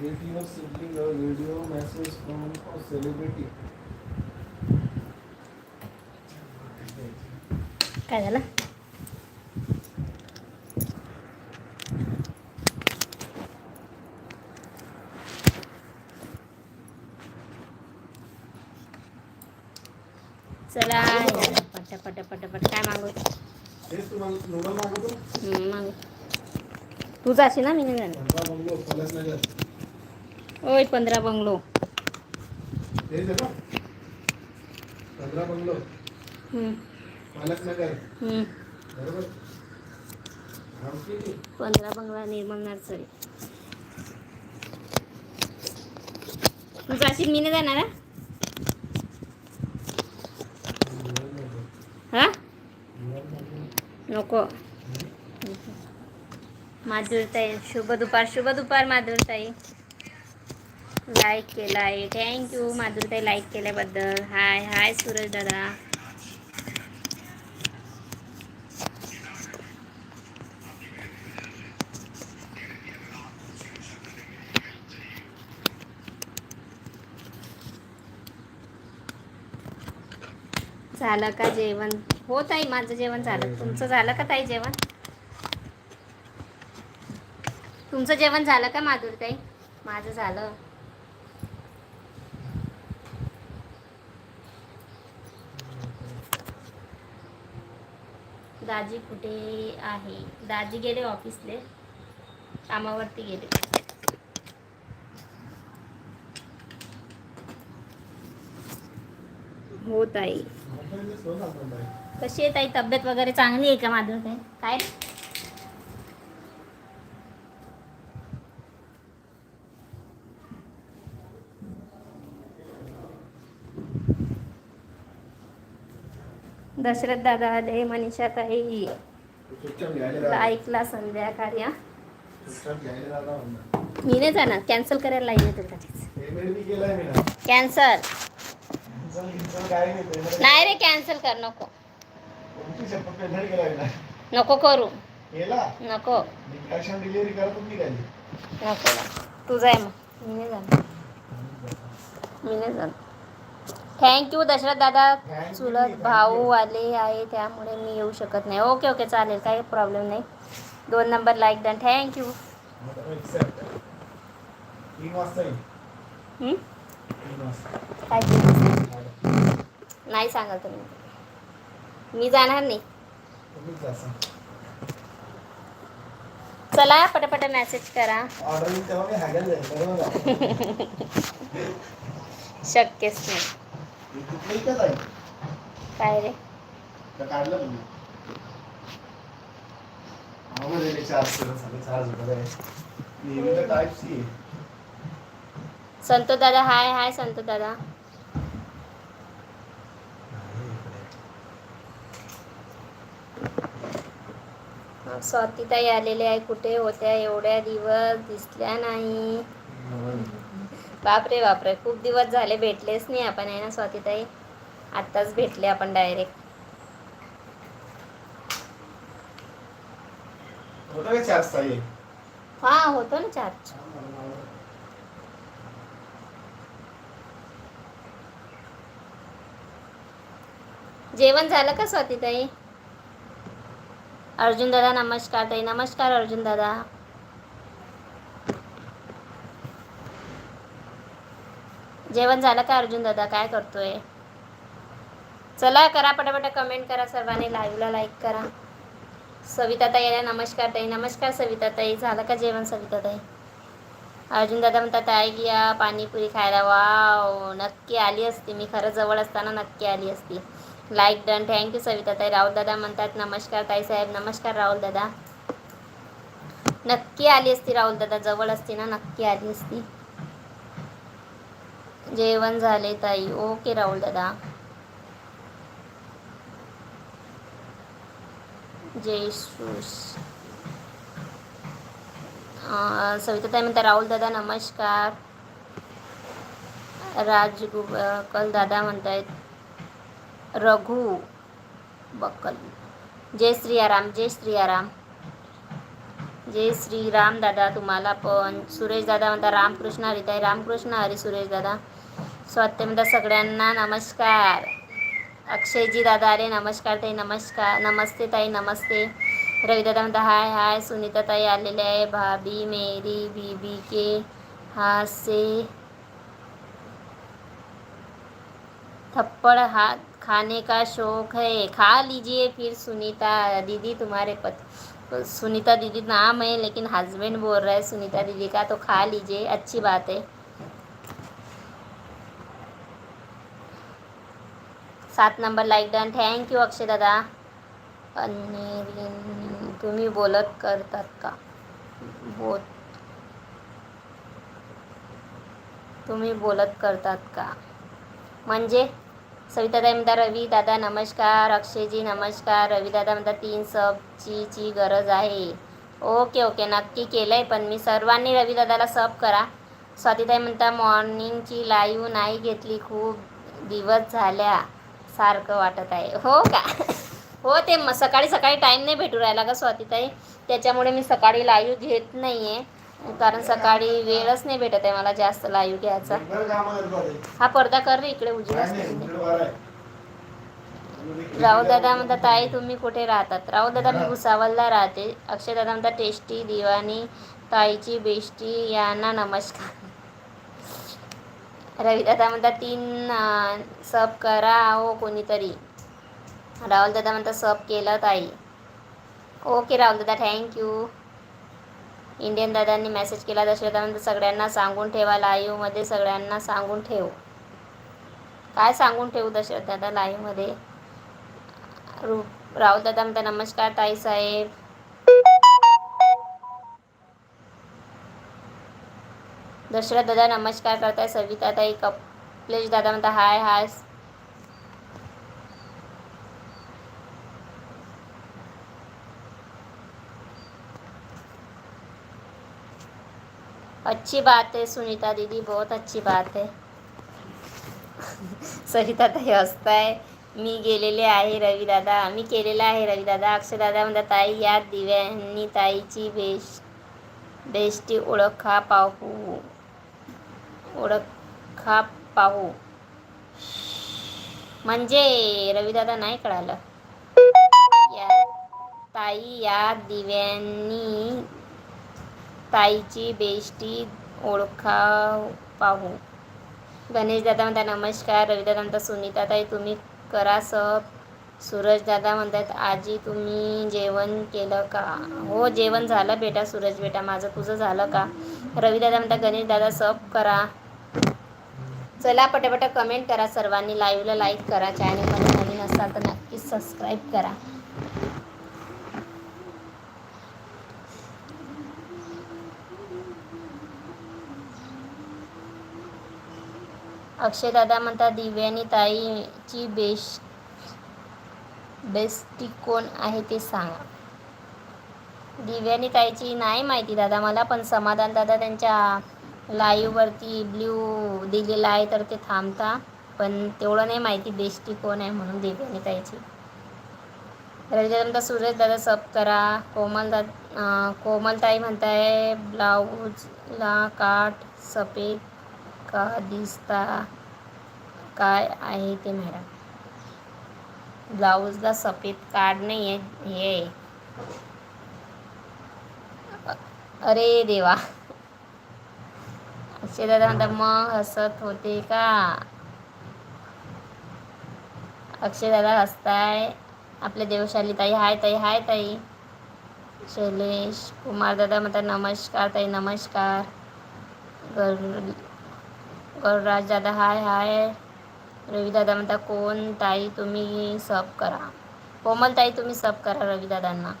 Get your sibling a video message from a celebrity. काय झालं? चला पट पट पट पट काय मागू मागू तू जाशील ना मी नाही जाणार. ओय पंधरा बंगलो. पंधरा बंगलो. बरोबर? पंधरा बंगला निर्मल नर्सरी. तू जाशील मी नाही जाणार? हा? नको. माधुरताई शुभ दुपार शुभ दुपार माधुरताई. लाईक केला आहे थँक्यू माधुरताई लाईक केल्याबद्दल. हाय हाय सूरज दादा. झालं का जेवण? हो ताई माझं जेवण झालं. तुमचं झालं का ताई जेवण? तुमचं जेवण झालं का माधुरताई? माझं झालं. दाजी कुठे आहे? दाजी गेले ऑफिसले. कामावरती गेले. हो ताई. कशी आहे ताई? तब्येत वगैरे चांगली आहे का माधुरताई काय? दशरथ दादा आले मनीषा ताई. ऐकला संध्याकाळी मी नाही जाणार. कॅन्सल करायला लाईन येते कॅन्सल नाही रे कॅन्सल कर नको. नको करू. नको. नको. तुझा आहे मग. मी नाही जाणार. मी नाही जाणार. थँक्यू दशरथ दादा. चुलत भाऊ. आले आहे त्यामुळे मी येऊ शकत नाही. ओके ओके चालेल काही प्रॉब्लेम नाही. दोन नंबर लाईक डन थँक्यू काय? नाही सांगाल तुम्ही. मी जाणार नाही. चला पटापट मेसेज करा? शक्यच नाही. इथंच आहे काय रे? काढलं झालं टाईप सी आहे. संतो दादा हाय हाय संतो दादा. स्वातीताई आलेल्या आहे कुठे? होत्या एवढ्या दिवस दिसल्या नाही. बापरे बापरे. खूप दिवस झाले भेटलेच नाही आपण आहे ना स्वातीताई? आत्ताच भेटले आपण डायरेक्ट होतं का चार्ज ताई? हा होतो ना चार्ज जेवण झालं का स्वातीताई? अर्जुन दादा नमस्कार ताई. नमस्कार अर्जुन दादा. जेवण झालं का अर्जुन दादा? काय करतोय? चला करा पटापट कमेंट करा सर्वांनी. लाईव्हला लाईक करा. सविताताई आल्या नमस्कार ताई नमस्कार सविता ताई झालं का जेवण सविता ताई अर्जुन दादा म्हणतात ताई गिया पाणीपुरी खायला? वाव नक्की आली असती. मी खरं जवळ असताना नक्की आली असती. लाईक डन थँक्यू सविता ताई राहुल दादा म्हणतात नमस्कार ताई साहेब. नमस्कार राहुल दादा. नक्की आली असती राहुल दादा. जवळ असती ना नक्की आली असती. जेवण झाले ताई. ओके राहुल दादा. जेसूस. सविता ताई म्हणता राहुल दादा नमस्कार. राज कल दादा म्हणतायत रघु बक्कल जय श्रीयाराम जय श्रीयाराम. जय श्रीराम दादा, तुम्हाला पण. दादा म्हणता, रामकृष्ण हरिताई रामकृष्ण हरी सुरेश दादा. स्वात्य म्हणता, सगळ्यांना नमस्कार. अक्षयजी दादा आले नमस्कार ताई, नमस्कार, नमस्ते ताई, नमस्ते. रवी दादा म्हणता, हाय हाय, सुनीता ताई आलेले आहे, भाभी, मेरी, बीबी के हाथ से थप्पड़ हाथ खाने का शौक है, खा लीजिए फिर सुनीता, दीदी तुम्हारे पत। सुनीता दीदी नाम है लेकिन हस्बैंड बोल रहा है सुनीता दीदी का तो खा लीजिए अच्छी बात है। सात number like done thank you Akshay दादा। अनेरीन तुम्ही बोलत करतात का? बोत तुम्ही बोलत करतात का? म्हणजे? सविताताई म्हणता रवी दादा नमस्कार. अक्षयजी नमस्कार. रवी दादा म्हणतात तीन सबची ची गरज आहे. ओके ओके नक्की केलं आहे पण मी सर्वांनी रवी दादाला सब करा. स्वातीताई म्हणता मॉर्निंगची लाईव्ह नाही घेतली खूप दिवस झाल्या. सारखं वाटत आहे. हो का? हो ते म सकाळी सकाळी टाईम नाही भेटू राहिला का स्वातीताई त्याच्यामुळे मी सकाळी लाईव्ह घेत नाही आहे कारण सकाळी वेळच नाही भेटत आहे मला जास्त लाईव्ह घ्यायचा. हा पडदा कर रे इकडे. राहुल दादा म्हणतात ताई तुम्ही कुठे राहतात? राहुल दादा मी भुसावलला राहते. अक्षय दादा म्हणतात टेस्टी दिवाणी ताईची बेस्टी यांना नमस्कार. रवी दादा म्हणतात तीन सब करा हो कोणीतरी. राहुल दादा म्हणतात सब केलं ताई. ओके राहुल दादा थँक्यू इंडियन दादांनी मेसेज केला दशरथानंद सगळ्यांना सांगून ठेवा लाईव्हमध्ये सगळ्यांना सांगून ठेव. काय सांगून ठेवू दशरथ दादा लाईव्हमध्ये राहुल दादा म्हणता नमस्कार ताई साहेब. दशरथ दादा नमस्कार करताय सविता ताई कपलेश दादा म्हणता हाय हाय. अच्छी बात है सुनीता दीदी बहुत अच्छी बात है। सरिता ताई हसताय मी गेलेले आहे रवीदादा मी केलेलं आहे रवीदादा अक्षरदादा म्हणतात ताई या दिव्यांनी ताईची बेश बेष्टी ओळखा पाहू. ओळखा पाहू. म्हणजे रवीदादा नाही कळालं. या ताई या दिव्यांनी ताईची बेष्टी ओळखा पाहू. गणेश दादा म्हणतात नमस्कार रविदादा म्हणतात सुनीता ताई तुम्ही करा सब सूरज दादा म्हणतात आजी तुम्ही जेवण केलं का? हो जेवण झालं बेटा सूरज बेटा माझं तुझं झालं का? रविदादा म्हणतात गणेश दादा सब करा. चला पटापटा कमेंट करा सर्वांनी लाईव्हला लाईक करा चॅनलमध्ये नवीन असाल तर नक्कीच सबस्क्राईब करा. अक्षयदादा म्हणतात दिव्यानी ताईची बेश बेस्टी कोण आहे ते सांगा. दिव्यानी ताईची नाही माहिती दादा मला पण समाधान दादा त्यांच्या लाईव्हवरती ब्ल्यू दिलेला आहे तर ते थांबता. पण तेवढं नाही माहिती बेस्टी कोण आहे म्हणून दिव्यानी ताईची. रविदादा सुरेश सूरज दादा सब करा. कोमल दादा कोमलताई म्हणताय ब्लाऊजला काठ सफेद का दिसता काय आहे ते मॅडम ब्लाऊजला सफेद कार्ड नाही आहे. हे अरे देवा. अक्षयदादा म्हणतात मग हसत होते का? अक्षय दादा हसताय. आपल्या देवशाली ताई हाय ताई हाय ताई. शैलेश कुमार दादा म्हणतात नमस्कार ताई नमस्कार. गर राजदादा हाय हाय रविदादा म्हणता कोण ताई तुम्ही सब करा. कोमल ताई तुम्ही सब करा रवीदादांना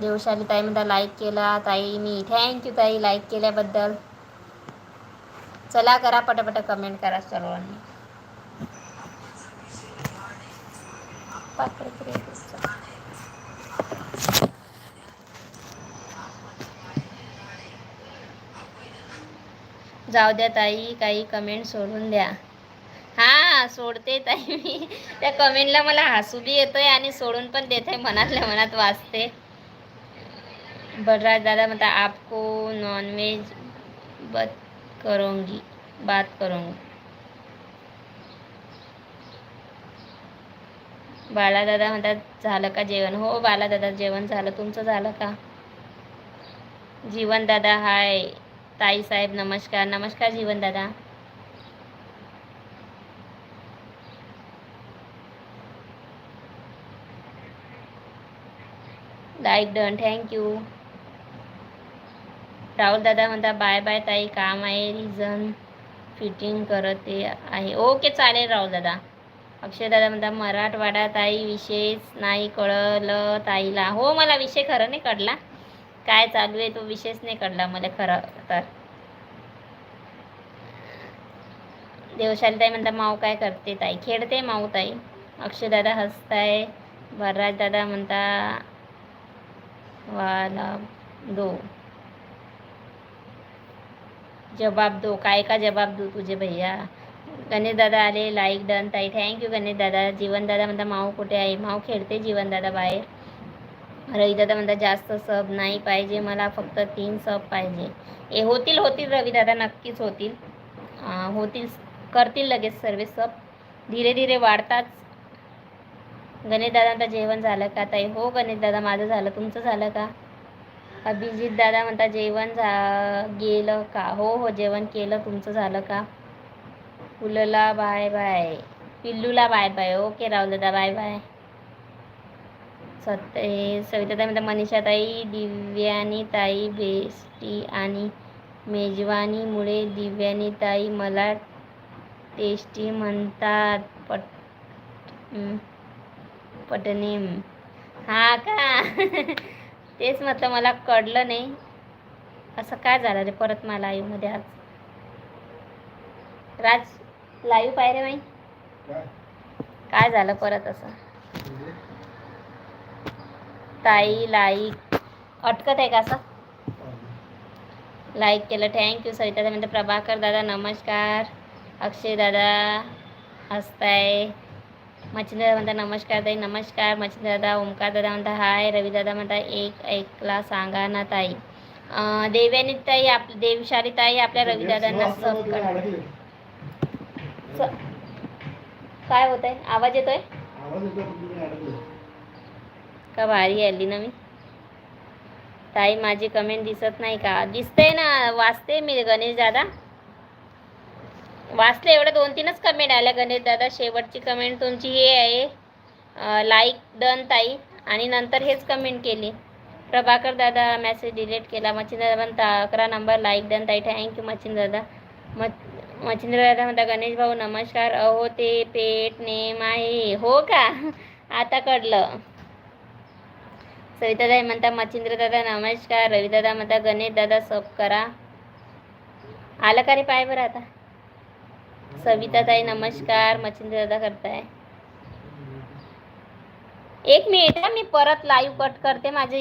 देवशाली ताई म्हणता लाईक केला ताई मी. थँक्यू ताई लाईक केल्याबद्दल. चला करा पटापट कमेंट करा सर्वांनी पाकळी तरी आहे पुढचं. जाऊ द्या ताई काही कमेंट सोडून द्या. हा सोडते ताई मी. त्या कमेंटला मला हसू बी येतोय आणि सोडून पण देत आहे मनातल्या मनात वाचते. बलराज दादा म्हणता आपको नॉनव्हेज बत करूंगी बात करोंगी. बाळा दादा म्हणतात झालं का जेवण? हो बाला दादा जेवण झालं. तुमचं झालं का? जीवन दादा हाय. ताई साहेब नमस्कार. नमस्कार जीवन दादा. लाईक डन थँक्यू राहुल दादा म्हणता बाय बाय ताई. काम आहे. रिझन फिटिंग करते आहे. ओके चालेल राहुल दादा. अक्षय दादा म्हणता मराठवाडा ताई विशेष नाही कळलं ताईला. हो मला विषय खरं नाही कळला. काय चालू आहे तो विषयच नाही कळला मला खरं तर. देवशाली ताई म्हणता माऊ काय करते ताई? खेळते माऊ ताई. अक्षयदादा हसताय. वरराज दादा म्हणता वाला दो. जबाब दो. काय का जबाब दो तुझे भैया? गणेश दादा आले लाईक डन ताई. थँक्यू गणेश दादा जीवन दादा म्हणता माऊ कुठे आहे? माऊ खेळते जीवन दादा बाहेर. रविदादा म्हणतात म्हणता जास्त सब नाही पाहिजे मला फक्त तीन सब पाहिजे. ए होतील होतील रविदादा नक्कीच होतील. होतील करतील लगेच सर्व सब धीरे धीरे वाढताच गणेश दादांचं जेवण झालं का ताई? हो गणेश दादा माझं झालं. तुमचं झालं का? अभिजित दादा म्हणता जेवण झा गेलं का? हो हो जेवण केलं. तुमचं झालं का? फुलला बाय बाय. पिल्लूला बाय बाय. ओके राहुल दादा बाय बाय. सत्य हे सविता ताई म्हणता मनीषा ताई दिव्यानी ताई बेस्टी आणि मेजवानीमुळे दिव्यानी ताई मला टेस्टी म्हणतात. पट. पटनेम. हा का? तेच म्हटलं मला कळलं नाही. असं काय झालं रे परत मला लाईव्हमध्ये आज? राज लाईव्ह पाहिजे काय? काय झालं परत असं? म्हणजे? ताई लाईक. अटकत आहे का असं? लाईक केलं. थँक्यू सविता दादा म्हणते प्रभाकर दादा नमस्कार. अक्षय दादा हसताय. मच्छिंद्र दादा म्हणता नमस्कार ताई नमस्कार. मच्छिंद्र दादा ओमकार दादा म्हणता हाय. रवी दादा म्हणता एक ऐकला सांगा ना ताई. देव्यानी ताई आप देवशाली ताई आपल्या रवी दादांना सुहास सब. काय होत आहे आवाज येतोय आवाज येतो पण तुम्ही अडकले. का भारी आली ना मी ताई माझी कमेंट दिसत नाही का? दिसते ना वाचते मी गणेश दादा. वाचले एवढ्या दोन तीनच कमेंट आल्या गणेश दादा. शेवटची कमेंट तुमची हे आहे. लाईक डन ताई. आणि नंतर हेच कमेंट केली. प्रभाकर दादा मेसेज डिलीट केला. मच्छिंद्र म्हणता अकरा नंबर लाईक डन ताई. थँक्यू मच्छिंद्र दादा. मच मच्छिंद्र दादा म्हणता गणेश भाऊ नमस्कार. अहो ते पेट नेम आहे. हो का? आता कळलं. सविताताई म्हणता मच्छिंद्र दादा नमस्कार. रविदादा म्हणता गणेश दादा सब करा. आलं का रे पाय बरं आता? सविताताई नमस्कार मच्छिंद्र दादा करताय. एक मिनिट मी परत लाईव्ह कट करते माझे